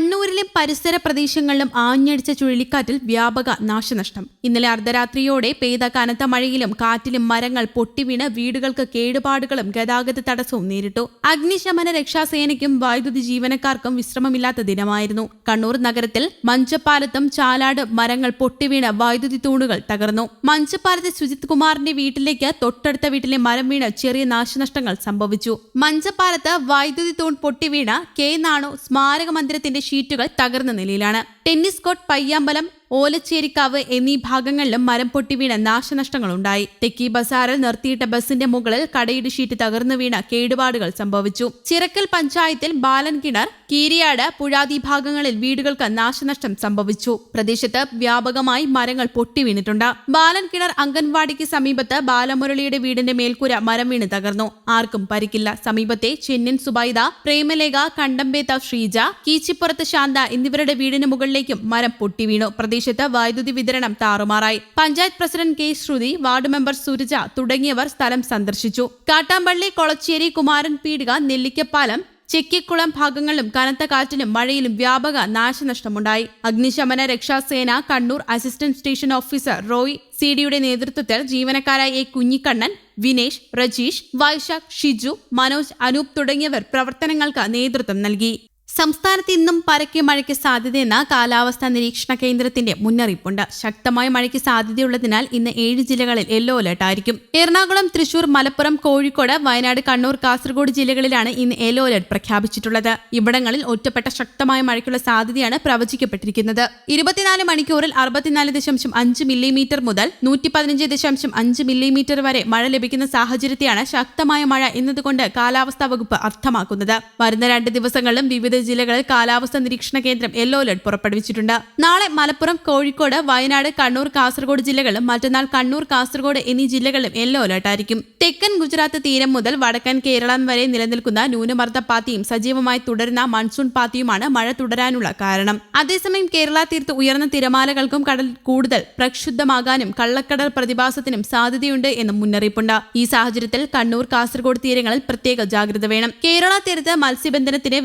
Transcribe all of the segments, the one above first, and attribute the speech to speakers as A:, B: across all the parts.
A: കണ്ണൂരിലും പരിസര പ്രദേശങ്ങളിലും ആഞ്ഞടിച്ച ചുഴലിക്കാറ്റിൽ വ്യാപക നാശനഷ്ടം. ഇന്നലെ അർദ്ധരാത്രിയോടെ പെയ്ത കനത്ത മഴയിലും കാറ്റിലും മരങ്ങൾ പൊട്ടിവീണ് വീടുകൾക്ക് കേടുപാടുകളും ഗതാഗത തടസ്സവും നേരിട്ടു. അഗ്നിശമന രക്ഷാസേനയ്ക്കും വൈദ്യുതി ജീവനക്കാർക്കും വിശ്രമമില്ലാത്ത ദിനമായിരുന്നു. കണ്ണൂർ നഗരത്തിൽ മഞ്ചപ്പാലത്തും ചാലാട് മരങ്ങൾ പൊട്ടിവീണ് വൈദ്യുതി തൂണുകൾ തകർന്നു. മഞ്ചപ്പാലത്തെ സുജിത് കുമാറിന്റെ വീട്ടിലേക്ക് തൊട്ടടുത്ത വീട്ടിലെ മരം വീണ് ചെറിയ നാശനഷ്ടങ്ങൾ സംഭവിച്ചു. മഞ്ചപ്പാലത്ത് വൈദ്യുതി തൂൺ പൊട്ടിവീണ കെ നാണു സ്മാരക മന്ദിരത്തിന്റെ ഷീറ്റുകൾ തകർന്ന നിലയിലാണ് ടെന്നീസ് കോട്ട് പയ്യാമ്പലം ഓലച്ചേരിക്കാവ് എന്നീ ഭാഗങ്ങളിലും മരം പൊട്ടി വീണ നാശനഷ്ടങ്ങളുണ്ടായി. തെക്കി ബസാറിൽ നിർത്തിയിട്ട ബസിന്റെ മുകളിൽ കടയുടെ ഷീറ്റ് തകർന്നു വീണ കേടുപാടുകൾ സംഭവിച്ചു. ചിറക്കൽ പഞ്ചായത്തിൽ ബാലൻ കിണർ കീരിയാട് പുഴാതി ഭാഗങ്ങളിൽ വീടുകൾക്ക് നാശനഷ്ടം സംഭവിച്ചു. പ്രദേശത്ത് വ്യാപകമായി മരങ്ങൾ പൊട്ടി വീണിട്ടുണ്ട്. ബാലൻ കിണർ അംഗൻവാടിക്ക് സമീപത്ത് ബാലമുരളിയുടെ വീടിന്റെ മേൽക്കൂര മരം വീണ് തകർന്നു. ആർക്കും പരിക്കില്ല. സമീപത്തെ ചെന്നിൻ സുബൈദ പ്രേമലേഖ കണ്ടമ്പേത്ത ശ്രീജ കീച്ചിപ്പുറത്ത് ശാന്ത എന്നിവരുടെ വീടിന് മുകളിലേക്കും മരം പൊട്ടി വീണു. പ്രദേശത്ത് വൈദ്യുതി വിതരണം താറുമാറായി. Panchayat president K Sruthi ward member Suraja തുടങ്ങിയവർ സ്ഥലം സന്ദർശിച്ചു. കാട്ടാമ്പള്ളി കൊളച്ചേരി കുമാരൻ പീടിക നെല്ലിക്കപ്പാലം ചെക്കിക്കുളം ഭാഗങ്ങളിലും കനത്ത കാറ്റിലും മഴയിലും വ്യാപക നാശനഷ്ടമുണ്ടായി. അഗ്നിശമന രക്ഷാസേന Kannur assistant station officer Roy C ഡിയുടെ നേതൃത്വത്തിൽ ജീവനക്കാരായ എ കുഞ്ഞിക്കണ്ണൻ വിനേഷ് രജീഷ് വൈശാഖ് ഷിജു മനോജ് അനൂപ് തുടങ്ങിയവർ പ്രവർത്തനങ്ങൾക്ക് നേതൃത്വം നൽകി. സംസ്ഥാനത്ത് ഇന്നും പരക്കെ മഴയ്ക്ക് സാധ്യതയെന്ന് കാലാവസ്ഥാ നിരീക്ഷണ കേന്ദ്രത്തിന്റെ മുന്നറിയിപ്പുണ്ട്. ശക്തമായ മഴയ്ക്ക് സാധ്യതയുള്ളതിനാൽ ഇന്ന് ഏഴ് ജില്ലകളിൽ യെല്ലോ അലർട്ട് ആയിരിക്കും. എറണാകുളം തൃശൂർ മലപ്പുറം കോഴിക്കോട് വയനാട് കണ്ണൂർ കാസർഗോഡ് ജില്ലകളിലാണ് ഇന്ന് യെല്ലോ അലർട്ട് പ്രഖ്യാപിച്ചിട്ടുള്ളത്. ഇവിടങ്ങളിൽ ഒറ്റപ്പെട്ട ശക്തമായ മഴയ്ക്കുള്ള സാധ്യതയാണ് പ്രവചിക്കപ്പെട്ടിരിക്കുന്നത്. ഇരുപത്തിനാല് മണിക്കൂറിൽ അറുപത്തിനാല് ദശാംശം അഞ്ച് മില്ലിമീറ്റർ മുതൽ നൂറ്റി പതിനഞ്ച് ദശാംശം അഞ്ച് മില്ലിമീറ്റർ വരെ മഴ ലഭിക്കുന്ന സാഹചര്യത്തെയാണ് ശക്തമായ മഴ എന്നതുകൊണ്ട് കാലാവസ്ഥാ വകുപ്പ് അർത്ഥമാക്കുന്നത്. വരുന്ന രണ്ട് ദിവസങ്ങളിലും വിവിധ ജില്ലകളിൽ കാലാവസ്ഥ നിരീക്ഷണ കേന്ദ്രം യെല്ലോ അലർട്ട് പുറപ്പെടുവിച്ചിട്ടുണ്ട്. നാളെ മലപ്പുറം കോഴിക്കോട് വയനാട് കണ്ണൂർ കാസർഗോഡ് ജില്ലകളിലും മറ്റന്നാൾ കണ്ണൂർ കാസർഗോഡ് എന്നീ ജില്ലകളിലും യെല്ലോ അലർട്ട് ആയിരിക്കും. തെക്കൻ ഗുജറാത്ത് തീരം മുതൽ വടക്കൻ കേരളം വരെ നിലനിൽക്കുന്ന ന്യൂനമർദ്ദ പാത്തിയും സജീവമായി തുടരുന്ന മൺസൂൺ പാത്തിയുമാണ് മഴ തുടരാനുള്ള കാരണം. അതേസമയം കേരള തീരത്ത് ഉയർന്ന തിരമാലകൾക്കും കടൽ കൂടുതൽ പ്രക്ഷുബ്ധമാകാനും കള്ളക്കടൽ പ്രതിഭാസത്തിനും സാധ്യതയുണ്ട് എന്നും മുന്നറിയിപ്പുണ്ട്. ഈ സാഹചര്യത്തിൽ കണ്ണൂർ കാസർഗോഡ് തീരങ്ങളിൽ പ്രത്യേക ജാഗ്രത വേണം. കേരള തീരത്ത് മത്സ്യബന്ധനത്തിന്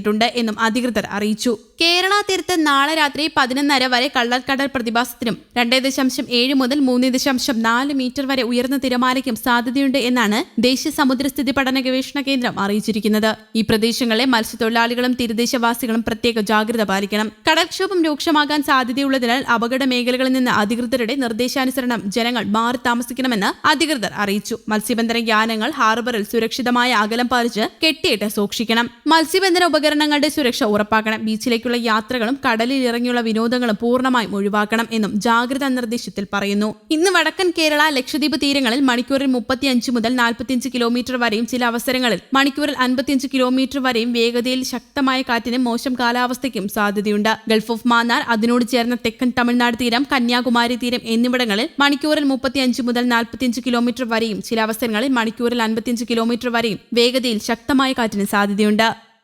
A: വിലക്കേർപ്പെടുത്തിയിട്ടുണ്ട് എന്നും അധികൃതർ അറിയിച്ചു. കേരള തീരത്ത് നാളെ രാത്രി പതിനൊന്നര വരെ കള്ളക്കടൽ പ്രതിഭാസത്തിനും രണ്ടേ ദശാംശം ഏഴ് മുതൽ മൂന്ന് ദശാംശം നാല് മീറ്റർ വരെ ഉയർന്ന തിരമാലയ്ക്കും സാധ്യതയുണ്ട് എന്നാണ് ദേശീയ സമുദ്രസ്ഥിതി പഠന ഗവേഷണ കേന്ദ്രം അറിയിച്ചിരിക്കുന്നത്. ഈ പ്രദേശങ്ങളിലെ മത്സ്യത്തൊഴിലാളികളും തീരദേശവാസികളും പ്രത്യേക ജാഗ്രത പാലിക്കണം. കടൽക്ഷോഭം രൂക്ഷമാകാൻ സാധ്യതയുള്ളതിനാൽ അപകട മേഖലകളിൽ നിന്ന് അധികൃതരുടെ നിർദ്ദേശാനുസരണം ജനങ്ങൾ മാറി താമസിക്കണമെന്ന് അധികൃതർ അറിയിച്ചു. മത്സ്യബന്ധന യാനങ്ങൾ ഹാർബറിൽ സുരക്ഷിതമായ അകലം പാലിച്ച് കെട്ടിയിട്ട് സൂക്ഷിക്കണം. മത്സ്യബന്ധന ഉപകരണങ്ങളുടെ സുരക്ഷ ഉറപ്പാക്കണം. ബീച്ചിലേക്കുള്ള യാത്രകളും കടലിൽ ഇറങ്ങിയുള്ള വിനോദങ്ങളും പൂർണമായും ഒഴിവാക്കണം എന്നും ജാഗ്രതാ നിർദ്ദേശത്തിൽ പറയുന്നു. ഇന്ന് വടക്കൻ കേരള ലക്ഷദ്വീപ് തീരങ്ങളിൽ മണിക്കൂറിൽ മുപ്പത്തിയഞ്ച് മുതൽ നാൽപ്പത്തിയഞ്ച് കിലോമീറ്റർ വരെയും ചില അവസരങ്ങളിൽ മണിക്കൂറിൽ അൻപത്തിയഞ്ച് കിലോമീറ്റർ വരെയും വേഗതയിൽ ശക്തമായ കാറ്റിനും മോശം കാലാവസ്ഥയ്ക്കും സാധ്യതയുണ്ട്. ഗൾഫ് ഓഫ് മാന്നാർ അതിനോട് ചേർന്ന തെക്കൻ തമിഴ്നാട് തീരം കന്യാകുമാരി തീരം എന്നിവിടങ്ങളിൽ മണിക്കൂറിൽ മുപ്പത്തിയഞ്ച് മുതൽ നാൽപ്പത്തിയഞ്ച് കിലോമീറ്റർ വരെയും ചില അവസരങ്ങളിൽ മണിക്കൂറിൽ അൻപത്തിയഞ്ച് കിലോമീറ്റർ വരെയും വേഗതയിൽ ശക്തമായ കാറ്റിന് സാധ്യതയുണ്ട്.